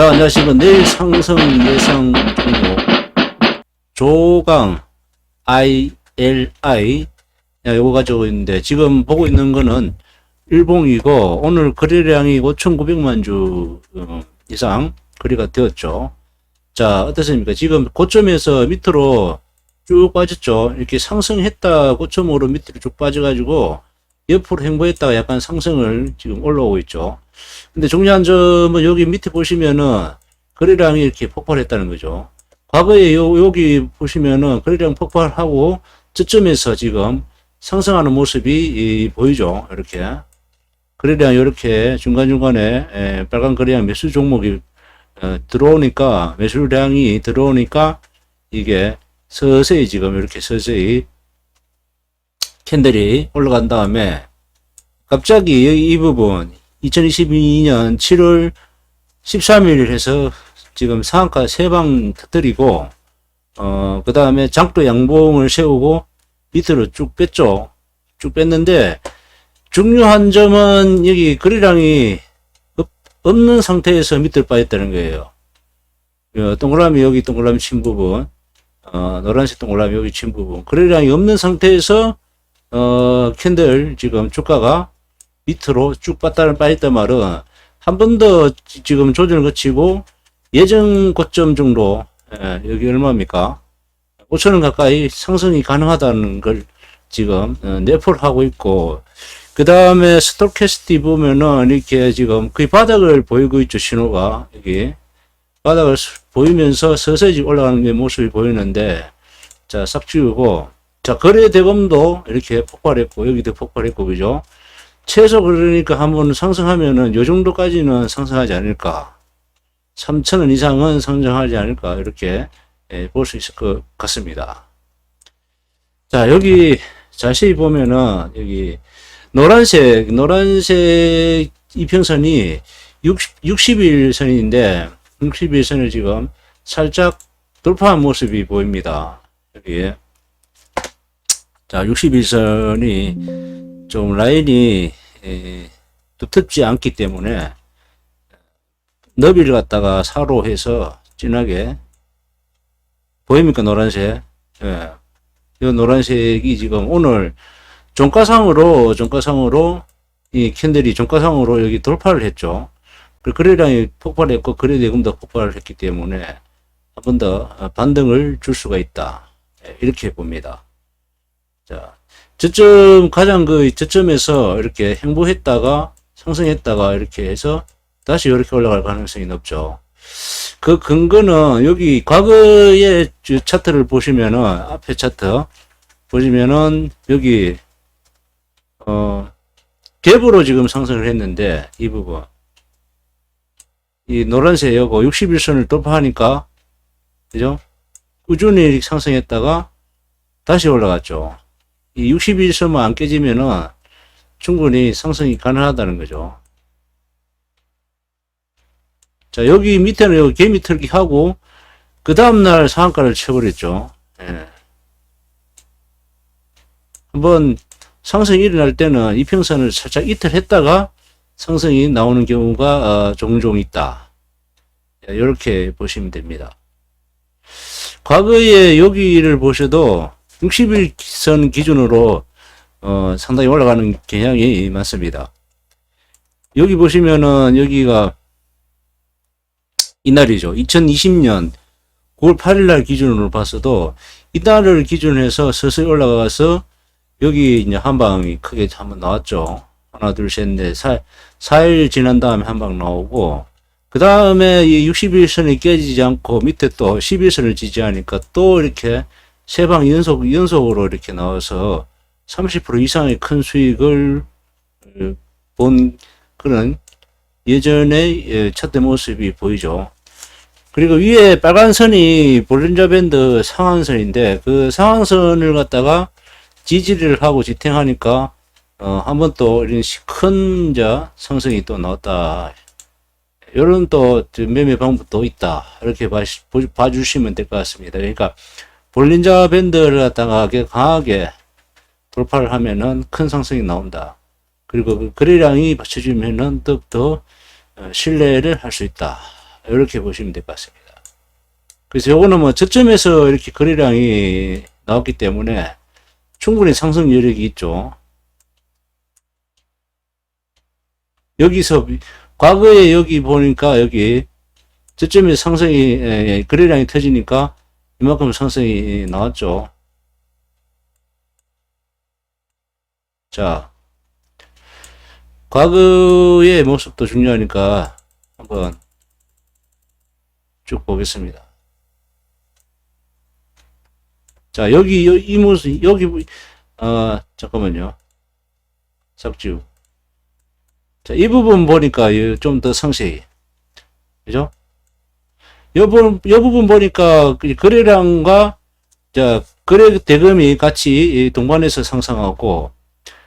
자, 안녕하십니까. 내일 상승 예상 종목. 조강, ILI. 야, 요거 가지고 있는데, 지금 보고 있는 거는 일봉이고, 오늘 거래량이 5,900만 주 어, 이상 거래가 되었죠. 자, 어떻습니까? 지금 고점에서 밑으로 쭉 빠졌죠. 이렇게 상승했다 고점으로 밑으로 쭉 빠져가지고, 옆으로 행보했다가 약간 상승을 지금 올라오고 있죠. 근데 중요한 점은 여기 밑에 보시면은 거래량이 이렇게 폭발했다는 거죠. 과거에 요, 여기 보시면은 거래량 폭발하고 저점에서 지금 상승하는 모습이 이, 보이죠. 이렇게. 거래량 이렇게 중간중간에 에, 빨간 거래량 매수 종목이 어, 들어오니까 매수량이 들어오니까 이게 서서히 지금 이렇게 서서히 캔들이 올라간 다음에 갑자기 이, 이 부분 2022년 7월 13일 해서 지금 상한가 세 방 터뜨리고 어, 그 다음에 장도 양봉을 세우고 밑으로 쭉 뺐죠. 쭉 뺐는데 중요한 점은 여기 거래량이 없, 없는 상태에서 밑으로 빠졌다는 거예요. 어, 동그라미 여기 동그라미 친 부분 어, 노란색 동그라미 여기 친 부분 거래량이 없는 상태에서 어, 캔들 지금 주가가 밑으로 쭉 빠따를 빠졌단 말은 한 번 더 지금 조정을 거치고 예전 고점 정도 예, 여기 얼마입니까? 5천원 가까이 상승이 가능하다는 걸 지금 어, 내포를 하고 있고 그 다음에 스토캐스티 보면은 이렇게 지금 거의 바닥을 보이고 있죠 신호가 여기 바닥을 보이면서 서서히 올라가는 모습이 보이는데 자싹 지우고 자 거래 대금도 이렇게 폭발했고 여기도 폭발했고 그죠 최소 그러니까 한번 상승하면은 요 정도까지는 상승하지 않을까. 3천원 이상은 상승하지 않을까. 이렇게 예, 볼 수 있을 것 같습니다. 자, 여기 자세히 보면은 여기 노란색, 노란색 이평선이 60, 60일 선인데 60일 선을 지금 살짝 돌파한 모습이 보입니다. 여기. 자, 60일 선이 좀 라인이 에, 두텁지 않기 때문에 너비를 갖다가 사로 해서 진하게 보입니까 노란색? 예. 이 노란색이 지금 오늘 종가상으로 종가상으로 이 캔들이 종가상으로 여기 돌파를 했죠. 그 거래량이 폭발했고 거래대금도 폭발을 했기 때문에 한 번 더 반등을 줄 수가 있다. 예, 이렇게 봅니다. 자 저점 가장 그 저점에서 이렇게 행보했다가 상승했다가 이렇게 해서 다시 이렇게 올라갈 가능성이 높죠. 그 근거는 여기 과거의 차트를 보시면은 앞에 차트 보시면은 여기 어 갭으로 지금 상승을 했는데 이 부분 이 노란색 요거 61선을 돌파하니까 그죠? 꾸준히 상승했다가 다시 올라갔죠. 이 60일선만 안 깨지면은 충분히 상승이 가능하다는 거죠. 자, 여기 밑에는 여기 개미 털기 하고, 그 다음날 상한가를 쳐버렸죠. 예. 한번 상승이 일어날 때는 이평선을 살짝 이틀 했다가 상승이 나오는 경우가 어, 종종 있다. 이렇게 보시면 됩니다. 과거에 여기를 보셔도 60일선 기준으로 어, 상당히 올라가는 경향이 많습니다. 여기 보시면은 여기가 이날이죠. 2020년 9월 8일 날 기준으로 봤어도 이날을 기준해서 서서히 올라가서 여기 이제 한 방이 크게 한번 나왔죠. 하나, 둘, 셋, 넷, 4, 4일 지난 다음에 한 방 나오고, 그 다음에 이 60일선이 깨지지 않고 밑에 또 11선을 지지하니까 또 이렇게 세 방 연속, 연속으로 이렇게 나와서 30% 이상의 큰 수익을 어, 본 그런 예전의 차트 모습이 보이죠. 그리고 위에 빨간 선이 볼린저 밴드 상한선인데 그 상한선을 갖다가 지지를 하고 지탱하니까 어, 한번 또 이런 큰 자 상승이 또 나왔다. 이런 또 매매 방법도 있다. 이렇게 봐, 봐주시면 될 것 같습니다. 그러니까 볼린자 밴드를 갖다가 강하게 돌파를 하면은 큰 상승이 나온다. 그리고 그 거래량이 받쳐주면은 더욱더 어, 신뢰를 할 수 있다. 이렇게 보시면 될 것 같습니다. 그래서 요거는 뭐 저점에서 이렇게 거래량이 나왔기 때문에 충분히 상승 여력이 있죠. 여기서 과거에 여기 보니까 여기 저점에서 상승이 거래량이 터지니까 이만큼 상승이 나왔죠. 자, 과거의 모습도 중요하니까 한번 쭉 보겠습니다. 자, 여기, 여- 이 모습, 여기, 아, 잠깐만요. 삭지우. 자, 이 부분 보니까 좀 더 상세히. 그죠? 이 부분, 이 부분 보니까 그 거래량과, 자, 거래 대금이 같이 이 동반해서 상승하고,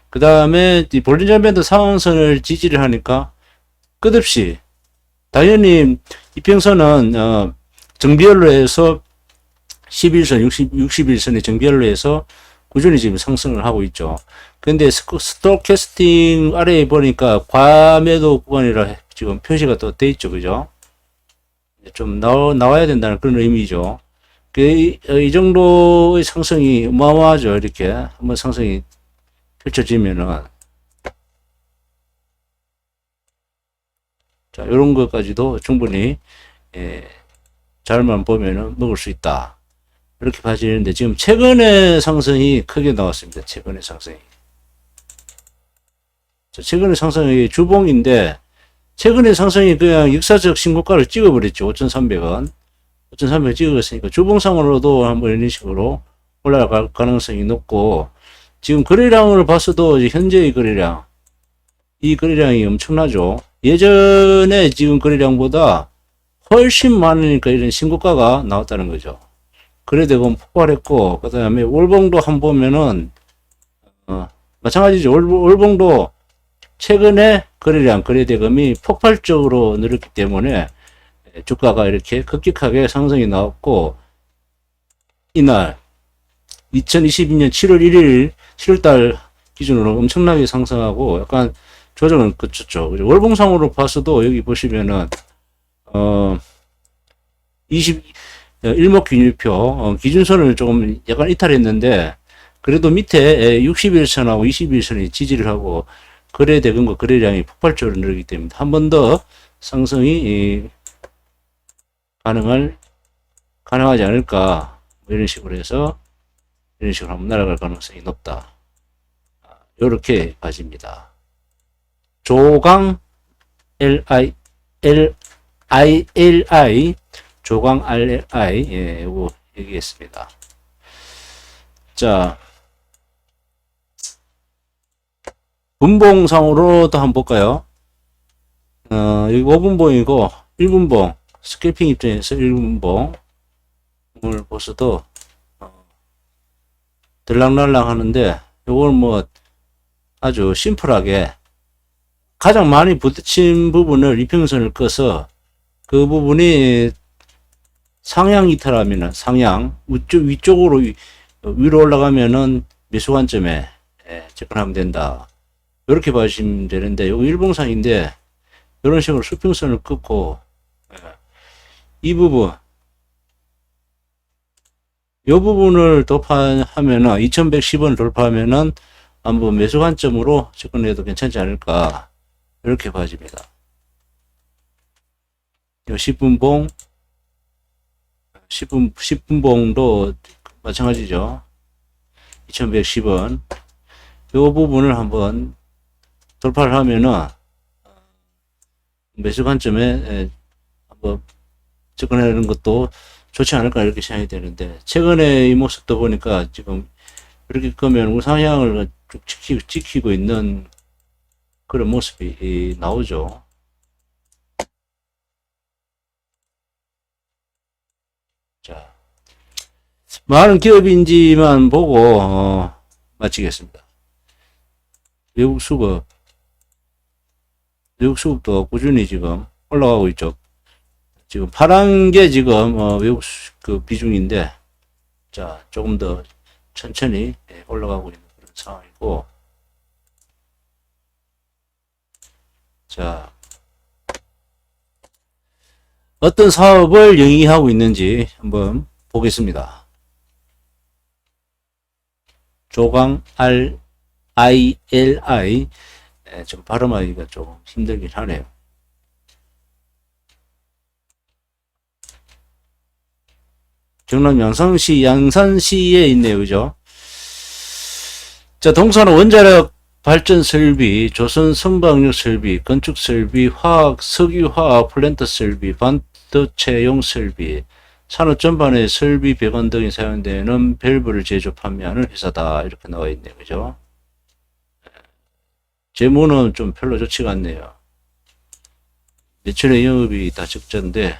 그 다음에 이 볼린저 밴드 상한선을 지지를 하니까 끝없이 당연히 이평선은 어, 정비열로 해서 11선, 60, 61선의 정비열로 해서 꾸준히 지금 상승을 하고 있죠. 근데 스토- 스토캐스팅 아래에 보니까 과매도 구간이라 지금 표시가 또 돼 있죠. 그죠? 좀 나와, 나와야 된다는 그런 의미죠. 그, 이, 어, 이 정도의 상승이 어마어마하죠. 이렇게 한번 상승이 펼쳐지면은 자 이런 것까지도 충분히 예, 잘만 보면은 먹을 수 있다 이렇게 봐지는데 지금 최근의 상승이 크게 나왔습니다 최근의 상승이 자, 최근의 상승이 주봉인데 최근의 상승이 그냥 역사적 신고가를 찍어버렸죠 5,300원 5,300원 찍었으니까 주봉상으로도 한번 이런 식으로 올라갈 가능성이 높고 지금 거래량을 봤어도 현재의 거래량, 이 거래량이 엄청나죠. 예전에 지금 거래량보다 훨씬 많으니까 이런 신고가가 나왔다는 거죠. 거래대금 폭발했고, 그 다음에 월봉도 한 보면은, 어, 마찬가지죠. 월, 월봉도 최근에 거래량, 거래대금이 폭발적으로 늘었기 때문에 주가가 이렇게 급격하게 상승이 나왔고, 이날, 2022년 7월 1일 7월달 기준으로 엄청나게 상승하고 약간 조정을 거쳤죠. 그죠? 월봉상으로 봤어도 여기 보시면은 어 20, 일목균일표 어, 기준선을 조금 약간 이탈했는데 그래도 밑에 61선하고 21선이 지지를 하고 거래 대금과 거래량이 폭발적으로 늘기 때문에 한 번 더 상승이 이, 가능할 가능하지 않을까 뭐 이런 식으로 해서 이런 식으로 한번 날아갈 가능성이 높다. 이렇게 봐집니다. 조강 LI L I L I 조강 RLI 예, 요거 얘기했습니다. 자, 분봉상으로도 한번 볼까요? 어, 여기 5분봉이고 1분봉 스캘핑 입장에서 1분봉을 보셔도 들락날락 하는데 요걸 뭐 아주 심플하게 가장 많이 부딪힌 부분을 이평선을 꺼서 그 부분이 상향 이탈하면은 상향 위쪽, 위쪽으로 위- 위로 올라가면은 매수 관점에 예, 접근하면 된다. 이렇게 봐주시면 되는데 요거 일봉상인데 이런 식으로 수평선을 끊고 예, 이 부분. 이 부분을 돌파하면은 2110원 돌파하면은 한번 매수 관점으로 접근해도 괜찮지 않을까. 이렇게 봐집니다. 요 10분봉. 10분 10분봉도 마찬가지죠. 2110원. 요 부분을 한번 돌파를 하면은 매수 관점에 에, 한번 접근하는 것도 좋지 않을까 이렇게 생각이 되는데 최근에 이 모습도 보니까 지금 이렇게 끄면 우상향을 쭉 지키고, 지키고 있는 그런 모습이 이, 나오죠. 자, 많은 기업인지만 보고 어, 마치겠습니다. 외국 수급, 외국 수급도 꾸준히 지금 올라가고 있죠. 지금 파란 게 지금 어, 외국 수- 그 비중인데 자 조금 더 천천히 예, 올라가고 있는 그런 상황이고 자 어떤 사업을 영위하고 있는지 한번 보겠습니다. 조강 R I L I 예, 좀 발음하기가 좀 힘들긴 하네요. 경남 양산시 양산시에 있네요, 그죠? 자, 동사는 원자력 발전 설비, 조선 선박력 설비, 건축 설비, 화학, 석유 화학 플랜트 설비, 반도체용 설비, 산업 전반의 설비 배관 등에 사용되는 밸브를 제조 판매하는 회사다. 이렇게 나와 있네요. 그죠? 재무는 좀 별로 좋지가 않네요. 매출의 영업이 다 적자인데,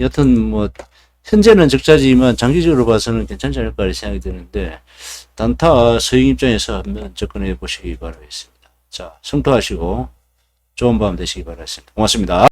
여튼 뭐, 현재는 적자지만 장기적으로 봐서는 괜찮지 않을까 생각이 드는데, 단타 서행 입장에서 한번 접근해 보시기 바라겠습니다. 자, 성토하시고 좋은 밤 되시기 바라겠습니다. 고맙습니다.